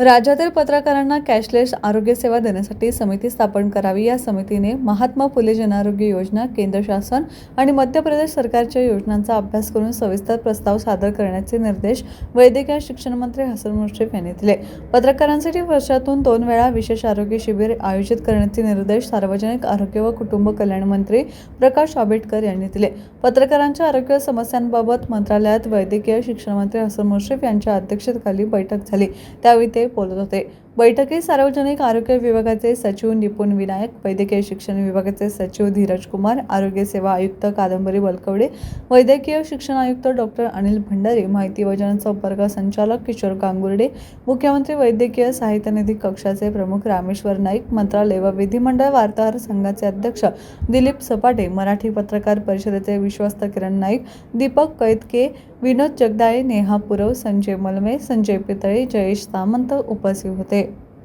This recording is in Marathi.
राज्यातील पत्रकारांना कॅशलेस आरोग्य सेवा देण्यासाठी समिती स्थापन करावी. या समितीने महात्मा फुले जनआरोग्य योजना केंद्र शासन आणि मध्य प्रदेश सरकारच्या योजनांचा अभ्यास करून सविस्तर प्रस्ताव सादर करण्याचे निर्देश वैद्यकीय शिक्षण मंत्री हसन मुश्रीफ यांनी दिले. पत्रकारांसाठी वर्षातून दोन वेळा विशेष आरोग्य शिबिर आयोजित करण्याचे निर्देश सार्वजनिक आरोग्य व कुटुंब कल्याण मंत्री प्रकाश आंबेडकर यांनी दिले. पत्रकारांच्या आरोग्य समस्यांबाबत मंत्रालयात वैद्यकीय शिक्षण मंत्री हसन मुश्रीफ यांच्या अध्यक्षतेखाली बैठक झाली. त्यावेळी ते बोलत होते बैठकीत सार्वजनिक आरोग्य विभागाचे सचिव निपुण विनायक वैद्यकीय शिक्षण विभागाचे सचिव धीरज कुमार आरोग्य सेवा आयुक्त कादंबरी बलकवडे वैद्यकीय शिक्षण आयुक्त डॉक्टर अनिल भंडारे माहिती व जनसंपर्क संचालक किशोर गांगुर्डे मुख्यमंत्री वैद्यकीय साहित्य निधी कक्षाचे प्रमुख रामेश्वर नाईक मंत्रालय व विधिमंडळ वार्ताहर संघाचे अध्यक्ष दिलीप सपाटे मराठी पत्रकार परिषदेचे विश्वस्त किरण नाईक दीपक कैतके विनोद जगदाळे नेहा पुरव संजय मलमे संजय पितळे जयेश सामंत उपस्थित होते.